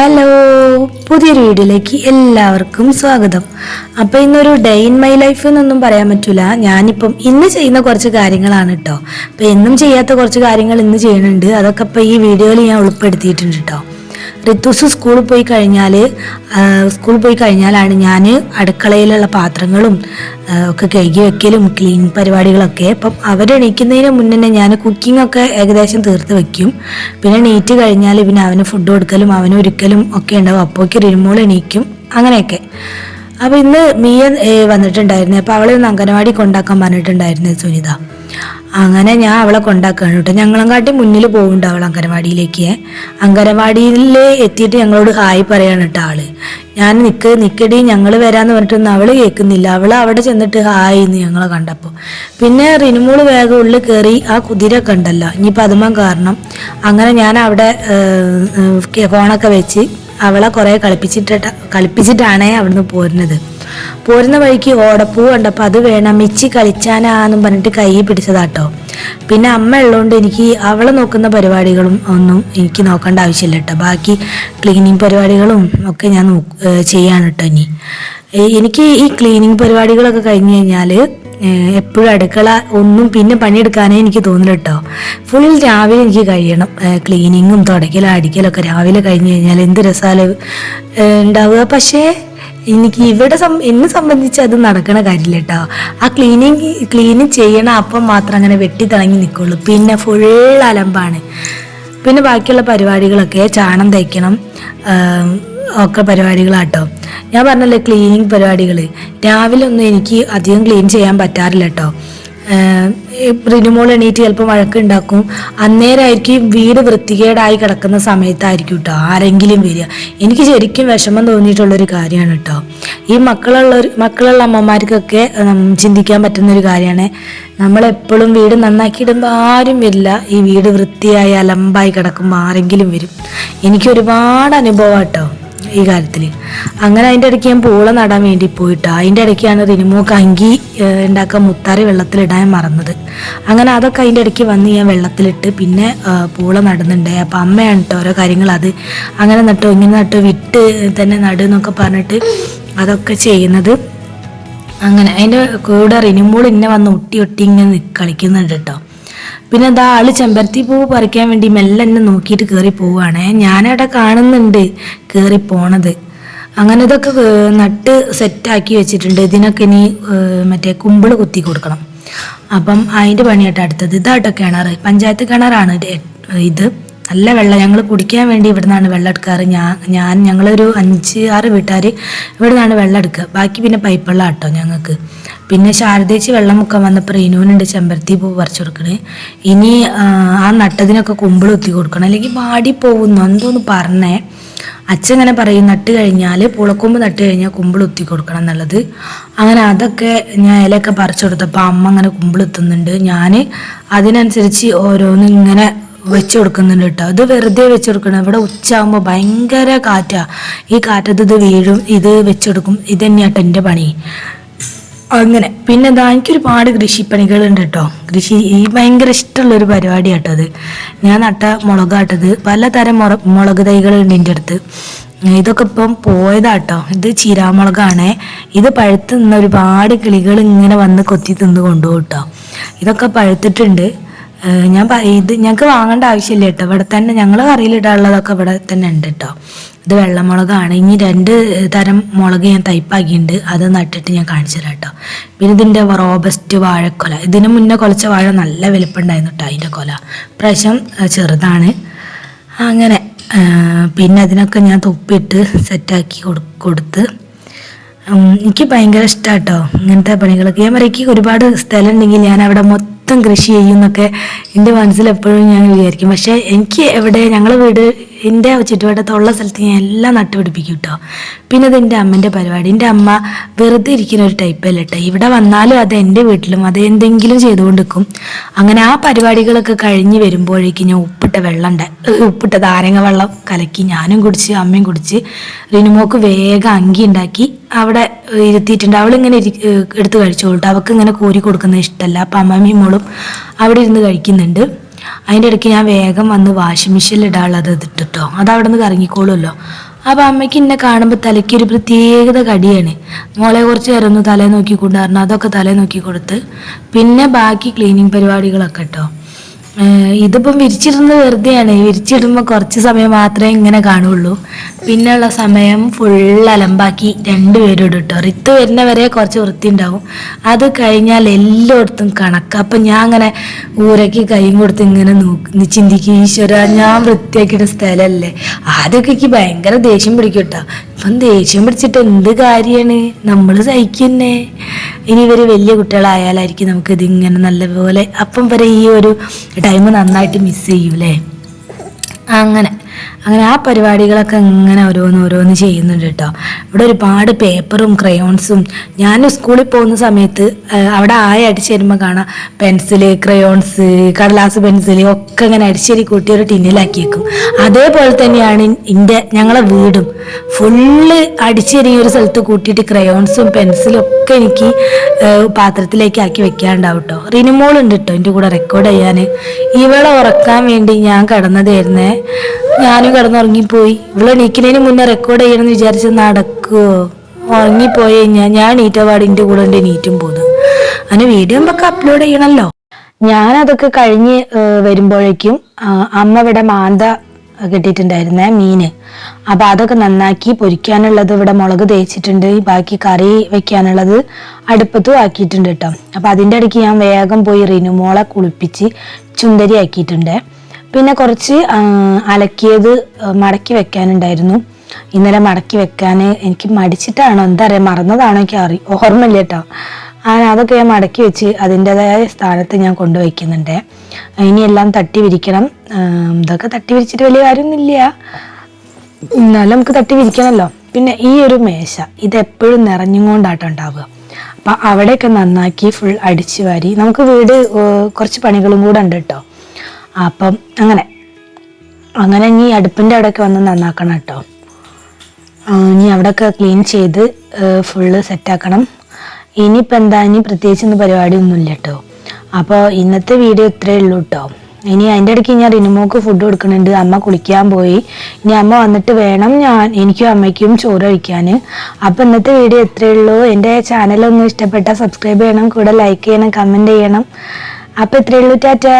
Hello പുതിയൊരു വീഡിയോയിലേക്ക് എല്ലാവർക്കും സ്വാഗതം. അപ്പോൾ ഇന്നൊരു ഡേ ഇൻ മൈ ലൈഫ് എന്നൊന്നും പറയാൻ പറ്റില്ല ഞാനിപ്പം ഇന്ന് ചെയ്യുന്ന കുറച്ച് കാര്യങ്ങളാണ് കേട്ടോ അപ്പോൾ എന്നും ചെയ്യാത്ത കുറച്ച് കാര്യങ്ങൾ ഇന്ന് ചെയ്യുന്നുണ്ട്. അതൊക്കെ ഇപ്പോൾ ഈ വീഡിയോയിൽ ഞാൻ ഉൾപ്പെടുത്തിയിട്ടുണ്ട് കേട്ടോ ഋത്തുസ് സ്കൂളിൽ പോയി കഴിഞ്ഞാൽ സ്കൂളിൽ പോയി കഴിഞ്ഞാലാണ് ഞാൻ അടുക്കളയിലുള്ള പാത്രങ്ങളും ഒക്കെ കഴുകി വെക്കലും ക്ലീൻ പരിപാടികളൊക്കെ. അപ്പം അവരെണീക്കുന്നതിന് മുന്നേ തന്നെ ഞാൻ കുക്കിംഗ് ഒക്കെ ഏകദേശം തീർത്ത് വെക്കും. പിന്നെ നീറ്റ് കഴിഞ്ഞാൽ പിന്നെ അവന് ഫുഡ് കൊടുക്കലും അവന് ഒരുക്കലും ഒക്കെ ഉണ്ടാവും. അപ്പോഴേക്ക് റിമോൾ എണീക്കും അങ്ങനെയൊക്കെ. അപ്പോൾ ഇന്ന് മിയ വന്നിട്ടുണ്ടായിരുന്നു. അപ്പോൾ അവളെ ഒന്ന് അംഗനവാടി കൊണ്ടാക്കാൻ പറഞ്ഞിട്ടുണ്ടായിരുന്നു സുനിത. അങ്ങനെ ഞാൻ അവളെ കൊണ്ടാക്കുകയാണ് കേട്ടോ. ഞങ്ങളും കാട്ടി മുന്നിൽ പോകുന്നുണ്ട് അവൾ അങ്കനവാടിയിലേക്ക് അങ്കനവാടിയിൽ എത്തിയിട്ട് ഞങ്ങളോട് ഹായ് പറയാണ് കേട്ടോ ആൾ. ഞാൻ നിക്ക് നിക്കടി ഞങ്ങൾ വരാന്ന് പറഞ്ഞിട്ടൊന്നും അവൾ കേൾക്കുന്നില്ല. അവൾ അവിടെ ചെന്നിട്ട് ഹായ് എന്ന് ഞങ്ങളെ കണ്ടപ്പോൾ. പിന്നെ റിനുമോൾ വേഗം ഉള്ളിൽ കയറി ആ കുതിര കണ്ടല്ലോ. ഇനിയിപ്പോൾ അതുമാൻ കാരണം. അങ്ങനെ ഞാൻ അവിടെ ഫോണൊക്കെ വെച്ച് അവളെ കുറേ കളിപ്പിച്ചിട്ട് കളിപ്പിച്ചിട്ടാണ് അവിടുന്ന് പോരുന്നത്. പോരുന്ന വഴിക്ക് ഓടപ്പൂ കണ്ടപ്പോൾ അത് വേണം മിച്ചി കളിച്ചാനാന്നും പറഞ്ഞിട്ട് കൈ പിടിച്ചതാട്ടോ. പിന്നെ അമ്മ ഉള്ളതുകൊണ്ട് എനിക്ക് അവളെ നോക്കുന്ന പരിപാടികളും ഒന്നും എനിക്ക് നോക്കേണ്ട ആവശ്യമില്ല കേട്ടോ ബാക്കി ക്ലീനിങ് പരിപാടികളും ഒക്കെ ഞാൻ ചെയ്യാണ് കേട്ടോ ഇനി. എനിക്ക് ഈ ക്ലീനിങ് പരിപാടികളൊക്കെ കഴിഞ്ഞ് കഴിഞ്ഞാൽ എപ്പോഴും അടുക്കള ഒന്നും പിന്നെ പണിയെടുക്കാനേ എനിക്ക് തോന്നില്ല കേട്ടോ ഫുൾ രാവിലെ എനിക്ക് കഴിയണം. ക്ലീനിങ്ങും തുടയ്ക്കലും അടിക്കലൊക്കെ രാവിലെ കഴിഞ്ഞ് കഴിഞ്ഞാൽ എന്ത് രസാൽ ഉണ്ടാവുക. പക്ഷേ എനിക്ക് ഇവിടെ എന്നെ സംബന്ധിച്ച് അത് നടക്കണ കാര്യമില്ല കേട്ടോ ആ ക്ലീനിങ് ക്ലീനിങ് ചെയ്യണം അപ്പം മാത്രം അങ്ങനെ വെട്ടി തിളങ്ങി നിൽക്കുള്ളൂ പിന്നെ ഫുൾ അലമ്പാണ്. പിന്നെ ബാക്കിയുള്ള പരിപാടികളൊക്കെ ചാണം തയ്ക്കണം ഒക്കെ പരിപാടികളാട്ടോ. ഞാൻ പറഞ്ഞല്ലേ ക്ലീനിങ് പരിപാടികൾ രാവിലെ ഒന്നും എനിക്ക് അധികം ക്ലീൻ ചെയ്യാൻ പറ്റാറില്ല കേട്ടോ റിനുമോൾ എണീറ്റ് ചിലപ്പോൾ വഴക്കുണ്ടാക്കും അന്നേരമായിരിക്കും വീട് വൃത്തികേടായി കിടക്കുന്ന സമയത്തായിരിക്കും കേട്ടോ ആരെങ്കിലും വരിക. എനിക്ക് ശരിക്കും വിഷമം തോന്നിയിട്ടുള്ളൊരു കാര്യമാണ് കേട്ടോ ഈ മക്കളുള്ള മക്കളുള്ള അമ്മമാർക്കൊക്കെ ചിന്തിക്കാൻ പറ്റുന്ന ഒരു കാര്യമാണ്. നമ്മളെപ്പോഴും വീട് നന്നാക്കിയിടുമ്പോൾ ആരും വരില്ല. ഈ വീട് വൃത്തിയായി അലമ്പായി കിടക്കുമ്പോൾ ആരെങ്കിലും വരും. എനിക്ക് ഒരുപാട് അനുഭവം കേട്ടോ ഈ കാര്യത്തിൽ അങ്ങനെ അതിന്റെ ഇടയ്ക്ക് ഞാൻ പൂള നടാൻ വേണ്ടി പോയിട്ട് അതിന്റെ ഇടയ്ക്കാണ് റിനിമോക്ക് അങ്കി ഉണ്ടാക്കാൻ മുത്താറി വെള്ളത്തിലിടാൻ മറന്നത്. അങ്ങനെ അതൊക്കെ അതിന്റെ ഇടയ്ക്ക് വന്ന് ഞാൻ വെള്ളത്തിലിട്ട് പിന്നെ പൂള നടന്നിട്ടുണ്ട് അപ്പം അമ്മയാണ് കേട്ടോ ഓരോ കാര്യങ്ങൾ അത് അങ്ങനെ നട്ടോ ഇങ്ങനെ നട്ടോ വിട്ട് തന്നെ നടുന്നൊക്കെ പറഞ്ഞിട്ട് അതൊക്കെ ചെയ്യുന്നത്. അങ്ങനെ അതിന്റെ കൂടെ റിനിമോൾ ഇന്നെ വന്ന് ഒട്ടി ഒട്ടി ഇങ്ങനെ കളിക്കുന്നുണ്ട് കേട്ടോ പിന്നെ എന്താ ആൾ ചെമ്പരത്തി പൂവ് പറിക്കാൻ വേണ്ടി മെല്ലെ എന്നെ നോക്കിയിട്ട് കയറി പോവുകയാണേ ഞാനവിടെ കാണുന്നുണ്ട് കയറി പോണത്. അങ്ങനെ ഇതൊക്കെ നട്ട് സെറ്റാക്കി വെച്ചിട്ടുണ്ട്. ഇതിനൊക്കെ ഇനി മറ്റേ കുമ്പിൾ കുത്തി കൊടുക്കണം. അപ്പം അതിന്റെ പണിയായിട്ട് അടുത്തത്. ഇതാട്ടോ കിണറ്. പഞ്ചായത്ത് കിണറാണ് ഇത്. നല്ല വെള്ളം ഞങ്ങൾ കുടിക്കാൻ വേണ്ടി ഇവിടെ നിന്നാണ് വെള്ളം എടുക്കാറ്. ഞാൻ ഞാൻ ഞങ്ങളൊരു അഞ്ച് ആറ് വീട്ടുകാർ ഇവിടെ നിന്നാണ് വെള്ളം എടുക്കുക. ബാക്കി പിന്നെ പൈപ്പ് വെള്ളം ആട്ടോ ഞങ്ങൾക്ക്. പിന്നെ ശാരദേച്ചി വെള്ളം മുക്കാൻ വന്നപ്പോൾ റീനുവിനുണ്ട് ചെമ്പരത്തി പൂ പറിച്ചു കൊടുക്കണേ. ഇനി ആ, നട്ടതിനൊക്കെ കുമ്പിൾ ഒത്തി കൊടുക്കണം. അല്ലെങ്കിൽ വാടി പോകുന്നു. എന്തോന്ന് പറഞ്ഞേ? അച്ഛൻ ഇങ്ങനെ പറയും നട്ട് കഴിഞ്ഞാൽ പുളക്കൊമ്പ് നട്ട് കഴിഞ്ഞാൽ കുമ്പിൾ ഒത്തി കൊടുക്കണം എന്നുള്ളത്. അങ്ങനെ അതൊക്കെ ഞാൻ ഇലയൊക്കെ പറിച്ചു കൊടുത്തപ്പോൾ അമ്മ അങ്ങനെ കുമ്പിൾ എത്തുന്നുണ്ട്. ഞാൻ അതിനനുസരിച്ച് ഓരോന്ന് ഇങ്ങനെ വെച്ച് കൊടുക്കുന്നുണ്ട് കേട്ടോ. ഇത് വെറുതെ വെച്ച് കൊടുക്കണം. ഇവിടെ ഉച്ചയാകുമ്പോൾ ഭയങ്കര കാറ്റാ. ഈ കാറ്റത്ത് ഇത് വീഴും ഇത് വെച്ചെടുക്കും ഇത് തന്നെയാട്ടോ എന്റെ പണി. അങ്ങനെ. പിന്നെ എന്താ എനിക്ക് ഒരുപാട് കൃഷിപ്പണികളുണ്ട് കേട്ടോ. കൃഷി ഈ ഭയങ്കര ഇഷ്ടമുള്ള ഒരു പരിപാടി കേട്ടോ അത് ഞാൻ നട്ട മുളകാട്ടത് പലതരം മുള മുളക് തൈകളുണ്ട് എന്റെ അടുത്ത്. ഇതൊക്കെ ഇപ്പം പോയതാട്ടോ. ഇത് ചീരാമുളകാണ്. ഇത് പഴുത്ത് നിന്ന് ഒരുപാട് കിളികൾ ഇങ്ങനെ വന്ന് കൊത്തി തിന്ന് കൊണ്ടുപോകും കേട്ടോ. ഇതൊക്കെ പഴുത്തിട്ടുണ്ട്. ഞാൻ ഇത് ഞങ്ങൾക്ക് വാങ്ങേണ്ട ആവശ്യമില്ല കേട്ടോ. ഇവിടെ തന്നെ ഞങ്ങൾ കറിയിലിടാനുള്ളതൊക്കെ ഇവിടെ തന്നെ ഉണ്ട് കേട്ടോ. ഇത് വെള്ളമുളകാണ്. ഇനി രണ്ട് തരം മുളക് ഞാൻ തൈപ്പാക്കിയിട്ടുണ്ട് അത് നട്ടിട്ട് ഞാൻ കാണിച്ചു തരാം കേട്ടോ. പിന്നെ ഇതിന്റെ റോബസ്റ്റ് വാഴക്കൊല. ഇതിന് മുന്നേ കൊലച്ച വാഴ നല്ല വലിപ്പമുണ്ടായിരുന്നു കേട്ടോ അതിന്റെ കൊല. പ്രാവശ്യം ചെറുതാണ്. അങ്ങനെ പിന്നെ അതിനൊക്കെ ഞാൻ തുപ്പിട്ട് സെറ്റാക്കി കൊടു കൊടുത്ത് എനിക്ക് ഭയങ്കര ഇഷ്ടാട്ടോ ഇങ്ങനത്തെ പണികളൊക്കെ. ഞാൻ ഒരുപാട് സ്ഥലം ഉണ്ടെങ്കിൽ ഞാൻ അവിടെ മൊത്തം കൃഷി ചെയ്യുന്നൊക്കെ എന്റെ മനസ്സിൽ എപ്പോഴും ഞാൻ വിചാരിക്കും. പക്ഷേ എനിക്ക് എവിടെ ഞങ്ങളുടെ വീട് എന്റെ ചുറ്റുവട്ടത്തുള്ള സ്ഥലത്ത് ഞാൻ എല്ലാം നട്ടുപിടിപ്പിക്കും കേട്ടോ പിന്നെ അത് എന്റെ അമ്മന്റെ പരിപാടി. എന്റെ അമ്മ വെറുതെ ഇരിക്കുന്ന ഒരു ടൈപ്പ് അല്ല കേട്ടോ ഇവിടെ വന്നാലും അത് എന്റെ വീട്ടിലും അത് എന്തെങ്കിലും ചെയ്തുകൊണ്ടിരിക്കും. അങ്ങനെ ആ പരിപാടികളൊക്കെ കഴിഞ്ഞ് വരുമ്പോഴേക്കും ഞാൻ ഉപ്പിട്ട വെള്ളം ഉപ്പിട്ട നാരങ്ങ വെള്ളം കലക്കി ഞാനും കുടിച്ച് അമ്മയും കുടിച്ച് റിനുമോക്ക് വേഗം അങ്കി ഉണ്ടാക്കി അവിടെ ഇരുത്തിയിട്ടുണ്ട്. അവളിങ്ങനെ ഇരി എടുത്ത് കഴിച്ചോളൂ അവൾക്ക് ഇങ്ങനെ കോരി കൊടുക്കുന്നത് ഇഷ്ടമല്ല അപ്പം അമ്മമ്മയും മോളും അവിടെ ഇരുന്ന് കഴിക്കുന്നുണ്ട്. അതിന്റെ ഇടയ്ക്ക് ഞാൻ വേഗം വന്ന് വാഷിംഗ് മെഷീനിൽ ഇടാനുള്ളത് ഇട്ടിട്ടോ അത് അവിടെ നിന്ന് കറങ്ങിക്കോളുമല്ലോ. അപ്പോൾ അമ്മയ്ക്ക് എന്നെ കാണുമ്പോൾ തലയ്ക്ക് ഒരു പ്രത്യേകത കടിയാണ്. മോളെ കുറച്ച് നേരം ഒന്ന് തലേ നോക്കിക്കൊണ്ട് പറഞ്ഞു അതൊക്കെ തലേ നോക്കി കൊടുത്ത് പിന്നെ ബാക്കി ക്ലീനിങ് പരിപാടികളൊക്കെ കേട്ടോ ഇതിപ്പം വിരിച്ചിടുന്നത് വെറുതെയാണ്. വിരിച്ചിടുമ്പോൾ കുറച്ച് സമയം മാത്രമേ ഇങ്ങനെ കാണുള്ളൂ. പിന്നെയുള്ള സമയം ഫുൾ അലമ്പാക്കി രണ്ടുപേരും ഇടും കേട്ടോ റിത്ത് വരുന്നവരെ കുറച്ച് വൃത്തി ഉണ്ടാവും അത് കഴിഞ്ഞാൽ എല്ലായിടത്തും കണക്ക്. അപ്പം ഞാൻ അങ്ങനെ ഊരയ്ക്ക് കൈയും കൊടുത്ത് ഇങ്ങനെ നോക്കി ചിന്തിക്കും ഈശ്വര ഞാൻ വൃത്തിയാക്കിയിട്ട് സ്ഥലമല്ലേ ആദ്യമൊക്കെ എനിക്ക് ഭയങ്കര ദേഷ്യം പിടിക്കും കേട്ടോ ഇപ്പം ദേഷ്യം പിടിച്ചിട്ട് എന്ത് കാര്യമാണ് നമ്മൾ സഹിക്കുന്നേ. ഇനി ഇവർ വലിയ കുട്ടികളായാലായിരിക്കും നമുക്ക് ഇതിങ്ങനെ നല്ലപോലെ അപ്പം വരെ ഈ ഒരു ടൈം നന്നായിട്ട് മിസ് ചെയ്യൂലേ? അങ്ങനെ. അങ്ങനെ ആ പരിപാടികളൊക്കെ ഇങ്ങനെ ഓരോന്ന് ഓരോന്ന് ചെയ്യുന്നുണ്ട് കേട്ടോ. ഇവിടെ ഒരുപാട് പേപ്പറും ക്രയോൺസും ഞാൻ സ്കൂളിൽ പോകുന്ന സമയത്ത് അവിടെ ആയ അടിച്ചു വരുമ്പോൾ കാണാം. പെൻസിൽ ക്രയോൺസ് കടലാസ് പെൻസിൽ ഒക്കെ ഇങ്ങനെ അടിച്ചേരി കൂട്ടി ഒരു ടിന്നിലാക്കി വെക്കും അതേപോലെ തന്നെയാണ് എന്റെ ഞങ്ങളെ വീടും. ഫുള്ള് അടിച്ചേരി ഒരു സ്ഥലത്ത് കൂട്ടിയിട്ട് ക്രയോൺസും പെൻസിലും ഒക്കെ എനിക്ക് പാത്രത്തിലേക്ക് ആക്കി വെക്കാണ്ടാവും കേട്ടോ. റിനിമോളുണ്ട് കേട്ടോ എന്റെ കൂടെ റെക്കോർഡ് ചെയ്യാൻ ഇവളെ ഉറക്കാൻ വേണ്ടി ഞാൻ കിടന്നതായിരുന്നേ. ഞാനും കിടന്നുറങ്ങിപ്പോയി. ഇവിടെ എണീക്കുന്നതിന് മുന്നേ റെക്കോർഡ് ചെയ്യണമെന്ന് വിചാരിച്ച് നടക്കുവോ? ഉറങ്ങിപ്പോയി കഴിഞ്ഞാൽ ഞാൻ നീറ്റപാട് കൂടെ എന്റെ നീറ്റും പോന്നു. അങ്ങനെ വീഡിയോ ഒക്കെ അപ്ലോഡ് ചെയ്യണമല്ലോ ഞാനതൊക്കെ കഴിഞ്ഞ് വരുമ്പോഴേക്കും അമ്മ ഇവിടെ മാന്ത കിട്ടിയിട്ടുണ്ടായിരുന്നേ മീന്. അപ്പൊ അതൊക്കെ നന്നാക്കി പൊരിക്കാനുള്ളത് ഇവിടെ മുളക് തേച്ചിട്ടുണ്ട്. ബാക്കി കറി വെക്കാനുള്ളത് അടുപ്പത്തും ആക്കിയിട്ടുണ്ട് കേട്ടോ. അപ്പൊ അതിന്റെ ഇടയ്ക്ക് ഞാൻ വേഗം പോയി റിനുമോളെ കുളിപ്പിച്ച് ചുന്തരി ആക്കിയിട്ടുണ്ട് പിന്നെ കുറച്ച് അലക്കിയത് മടക്കി വെക്കാനുണ്ടായിരുന്നു. ഇന്നലെ മടക്കി വെക്കാൻ എനിക്ക് മടിച്ചിട്ടാണോ. എന്താ പറയുക മറന്നതാണോ എനിക്ക് അറി ഓർമ്മയില്ല കേട്ടോ. അങ്ങനെ അതൊക്കെ ഞാൻ മടക്കി വെച്ച് അതിന്റെതായ സ്ഥാനത്ത് ഞാൻ കൊണ്ടുവയ്ക്കുന്നുണ്ട്. ഇനിയെല്ലാം തട്ടി വിരിക്കണം. ഇതൊക്കെ തട്ടി വിരിച്ചിട്ട് വലിയ കാര്യമൊന്നുമില്ല. എന്നാലും നമുക്ക് തട്ടി വിരിക്കണമല്ലോ. പിന്നെ ഈ ഒരു മേശ ഇതെപ്പോഴും നിറഞ്ഞുകൊണ്ടാട്ടോ നിറഞ്ഞും കൊണ്ടാട്ടോ ഉണ്ടാവുക. അപ്പം അവിടെയൊക്കെ നന്നാക്കി ഫുൾ അടിച്ചു വാരി. നമുക്ക് വീട് കുറച്ച് പണികളും കൂടെ ഉണ്ട് കേട്ടോ. അപ്പം അങ്ങനെ. അങ്ങനെ ഇനി അടുപ്പിന്റെ അവിടെയൊക്കെ വന്ന് നന്നാക്കണം കേട്ടോ. ഇനി അവിടെയൊക്കെ ക്ലീൻ ചെയ്ത് ഫുള്ള് സെറ്റാക്കണം ഇനിയിപ്പോൾ എന്താ ഇനി പ്രത്യേകിച്ച് ഒന്നും പരിപാടിയൊന്നുമില്ല കേട്ടോ. അപ്പോൾ ഇന്നത്തെ വീഡിയോ ഇത്രയേ ഉള്ളൂ കേട്ടോ. ഇനി അതിന്റെ ഇടയ്ക്ക് ഞാൻ റിനുമോക്ക് ഫുഡ് കൊടുക്കുന്നുണ്ട്. അമ്മ കുളിക്കാൻ പോയി. ഇനി അമ്മ വന്നിട്ട് വേണം ഞാൻ എനിക്കും അമ്മയ്ക്കും ചോറ് കഴിക്കാൻ അപ്പോൾ ഇന്നത്തെ വീഡിയോ ഇത്രയേ ഉള്ളൂ. എന്റെ ചാനലൊന്നും ഇഷ്ടപ്പെട്ടാൽ സബ്സ്ക്രൈബ് ചെയ്യണം. കൂടെ ലൈക്ക് ചെയ്യണം കമന്റ് ചെയ്യണം. അപ്പോൾ ഇത്രയേ ഉള്ളൂ. ടാറ്റാ.